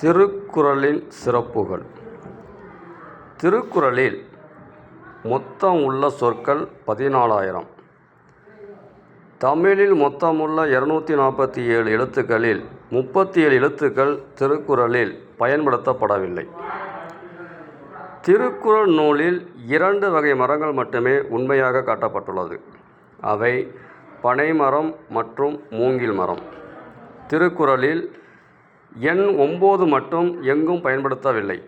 திருக்குறளின் சிறப்புகள். திருக்குறளில் மொத்தம் உள்ள சொற்கள் பதினாலாயிரம். தமிழில் மொத்தமுள்ள இரநூத்தி நாற்பத்தி ஏழு எழுத்துக்களில் முப்பத்தி ஏழு எழுத்துக்கள் திருக்குறளில் பயன்படுத்தப்படவில்லை. திருக்குறள் நூலில் இரண்டு வகை மரங்கள் மட்டுமே உண்மையாக காட்டப்பட்டுள்ளது. அவை பனைமரம் மற்றும் மூங்கில் மரம். திருக்குறளில் எண் ஒம்பது மட்டும் எங்கும் பயன்படுத்தவில்லை.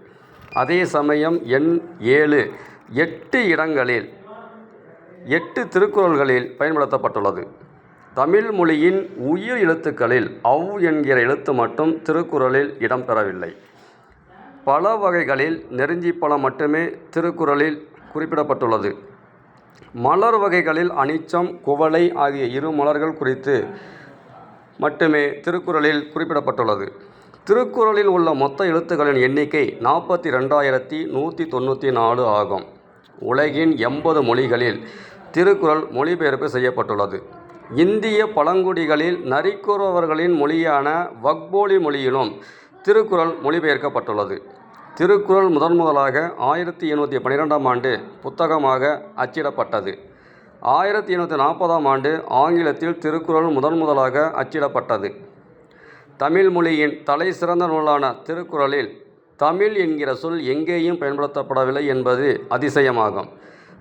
அதே சமயம் எண் ஏழு எட்டு இடங்களில் எட்டு திருக்குறள்களில் பயன்படுத்தப்பட்டுள்ளது. தமிழ் மொழியின் உயிர் எழுத்துக்களில் அவ் என்கிற எழுத்து மட்டும் திருக்குறளில் இடம்பெறவில்லை. பல வகைகளில் நெருஞ்சி பழம் மட்டுமே திருக்குறளில் குறிப்பிடப்பட்டுள்ளது. மலர் வகைகளில் அனிச்சம் குவளை ஆகிய இரு மலர்கள் குறித்து மட்டுமே திருக்குறளில் குறிப்பிடப்பட்டுள்ளது. திருக்குறளில் உள்ள மொத்த எழுத்துக்களின் எண்ணிக்கை நாற்பத்தி ரெண்டாயிரத்தி நூற்றி தொண்ணூற்றி நாலு ஆகும். உலகின் எண்பது மொழிகளில் திருக்குறள் மொழிபெயர்ப்பு செய்யப்பட்டுள்ளது. இந்திய பழங்குடிகளில் நரிக்குறவர்களின் மொழியான வக்போலி மொழியிலும் திருக்குறள் மொழிபெயர்க்கப்பட்டுள்ளது. திருக்குறள் முதன் முதலாக ஆயிரத்தி எண்ணூற்றி பன்னிரெண்டாம் ஆண்டு புத்தகமாக அச்சிடப்பட்டது. ஆயிரத்தி எண்ணூற்றி நாற்பதாம் ஆண்டு ஆங்கிலத்தில் திருக்குறள் முதன் முதலாக அச்சிடப்பட்டது. தமிழ் மொழியின் தலை சிறந்த நூலான திருக்குறளில் தமிழ் என்கிற சொல் எங்கேயும் பயன்படுத்தப்படவில்லை என்பது அதிசயமாகும்.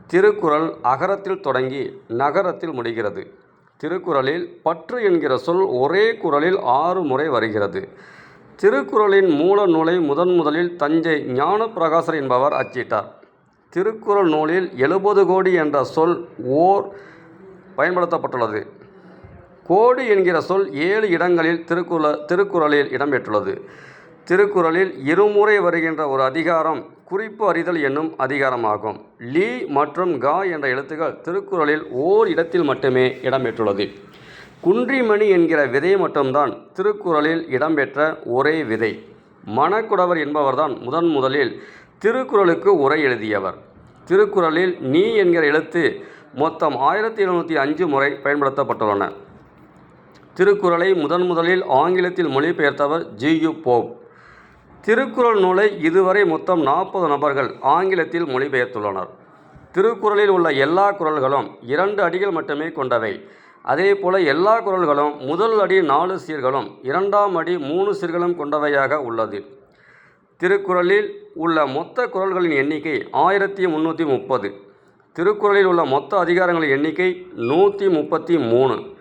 திருக்குறள் அகரத்தில் தொடங்கி நகரத்தில் முடிகிறது. திருக்குறளில் பற்று என்கிற சொல் ஒரே குறளில் ஆறு முறை வருகிறது. திருக்குறளின் மூல நூலை முதன் முதலில் தஞ்சை ஞானப்பிரகாசர் என்பவர் அச்சிட்டார். திருக்குறள் நூலில் எழுபது கோடி என்ற சொல் ஓர் பயன்படுத்தப்பட்டுள்ளது. கோடி என்கிற சொல் ஏழு இடங்களில் திருக்குற திருக்குறளில் இடம்பெற்றுள்ளது. திருக்குறளில் இருமுறை வருகின்ற ஒரு அதிகாரம் குறிப்பு அறிதல் என்னும் அதிகாரமாகும். லீ மற்றும் கா என்ற எழுத்துக்கள் திருக்குறளில் ஓர் இடத்தில் மட்டுமே இடம்பெற்றுள்ளது. குன்றிமணி என்கிற விதை மட்டும்தான் திருக்குறளில் இடம்பெற்ற ஒரே விதை. மணக்குடவர் என்பவர்தான் முதன் முதலில் திருக்குறளுக்கு உரை எழுதியவர். திருக்குறளில் நீ என்கிற எழுத்து மொத்தம் ஆயிரத்தி எழுநூற்றி அஞ்சு முறை பயன்படுத்தப்பட்டுள்ளன. திருக்குறளை முதன் முதலில் ஆங்கிலத்தில் மொழிபெயர்த்தவர் ஜி. யு. போப். திருக்குறள் நூலை இதுவரை மொத்தம் நாற்பது நபர்கள் ஆங்கிலத்தில் மொழிபெயர்த்துள்ளனர். திருக்குறளில் உள்ள எல்லா குறள்களும் இரண்டு அடிகள் மட்டுமே கொண்டவை. அதே போல எல்லா குறள்களும் முதல் அடி நாலு சீர்களும் இரண்டாம் அடி மூணு சீர்களும் கொண்டவையாக உள்ளது. திருக்குறளில் உள்ள மொத்த குறள்களின் எண்ணிக்கை ஆயிரத்தி முந்நூற்றி முப்பது. திருக்குறளில் உள்ள மொத்த அதிகாரங்களின் எண்ணிக்கை நூற்றி முப்பத்தி மூணு.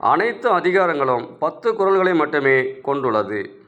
அனைத்து அதிகாரங்களும் பத்து குரல்களை மட்டுமே கொண்டுள்ளது.